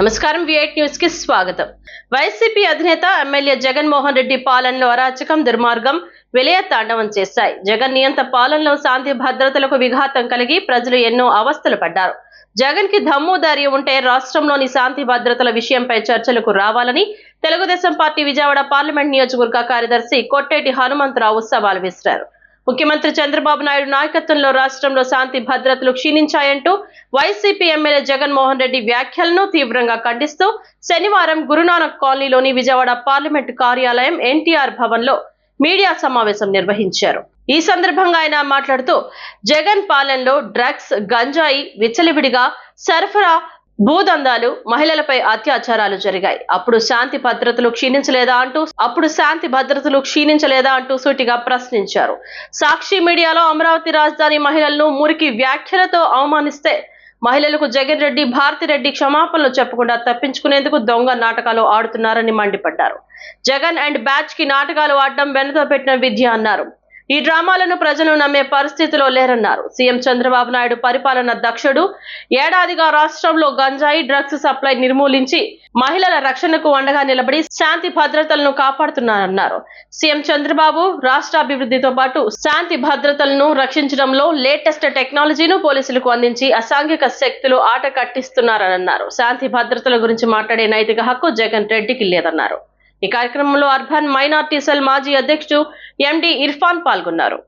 నమస్కారం విఐట్ న్యూస్కి స్వాగతం. వైసీపీ అధినేత ఎమ్మెల్యే జగన్మోహన్ రెడ్డి పాలనలో అరాచకం దుర్మార్గం విలయ తాండవం చేశాయి. జగన్ నియంత పాలనలో శాంతి భద్రతలకు విఘాతం కలిగి ప్రజలు ఎన్నో అవస్థలు పడ్డారు. జగన్కి దమ్ము ధైర్యం ఉంటే రాష్ట్రంలోని శాంతి భద్రతల విషయంపై చర్చలకు రావాలని తెలుగుదేశం పార్టీ విజయవాడ పార్లమెంట్ నియోజకవర్గ కార్యదర్శి కొట్టేటి హనుమంతరావు సవాల్ విసిరారు. ముఖ్యమంత్రి చంద్రబాబు నాయుడు నాయకత్వంలో రాష్ట్రంలో శాంతి భద్రతలు క్షీణించాయంటూ వైసీపీ ఎమ్మెల్యే జగన్మోహన్ రెడ్డి వ్యాఖ్యలను తీవ్రంగా ఖండిస్తూ శనివారం గురునానక్ కాలనీలోని విజయవాడ పార్లమెంటు కార్యాలయం ఎన్టీఆర్ భవన్లో మీడియా సమావేశం నిర్వహించారు. ఈ సందర్భంగా ఆయన మాట్లాడుతూ జగన్ పాలనలో డ్రగ్స్ గంజాయి విచ్చలవిడిగా సరఫరా భూదందాలు మహిళలపై అత్యాచారాలు జరిగాయి. అప్పుడు శాంతి భద్రతలు క్షీణించలేదా అంటూ అప్పుడు శాంతి భద్రతలు క్షీణించలేదా అంటూ సూటిగా ప్రశ్నించారు. సాక్షి మీడియాలో అమరావతి రాజధాని మహిళలను మురికి వ్యాఖ్యలతో అవమానిస్తే మహిళలకు జగన్ రెడ్డి భారతిరెడ్డి క్షమాపణలు చెప్పకుండా తప్పించుకునేందుకు దొంగ నాటకాలు ఆడుతున్నారని మండిపడ్డారు. జగన్ అండ్ బ్యాచ్కి నాటకాలు ఆడడం వెనుక పెట్టిన విద్య అన్నారు. ఈ డ్రామాలను ప్రజలు నమ్మే పరిస్థితిలో లేరన్నారు. సీఎం చంద్రబాబు నాయుడు పరిపాలన దక్షుడు. ఏడాదిగా రాష్ట్రంలో గంజాయి డ్రగ్స్ సప్లై నిర్మూలించి మహిళల రక్షణకు అండగా నిలబడి శాంతి భద్రతలను కాపాడుతున్నారన్నారు. సీఎం చంద్రబాబు రాష్ట్ర అభివృద్ధితో పాటు శాంతి భద్రతలను రక్షించడంలో లేటెస్ట్ టెక్నాలజీను పోలీసులకు అందించి అసాంఘిక శక్తులు ఆట కట్టిస్తున్నారన్నారు. శాంతి భద్రతల గురించి మాట్లాడే నైతిక హక్కు జగన్ రెడ్డికి లేదన్నారు. ఈ కార్యక్రమంలో అర్బన్ మైనార్టీ సెల్ మాజీ అధ్యక్షుడు ఎండి ఇర్ఫాన్ పాల్గొన్నారు.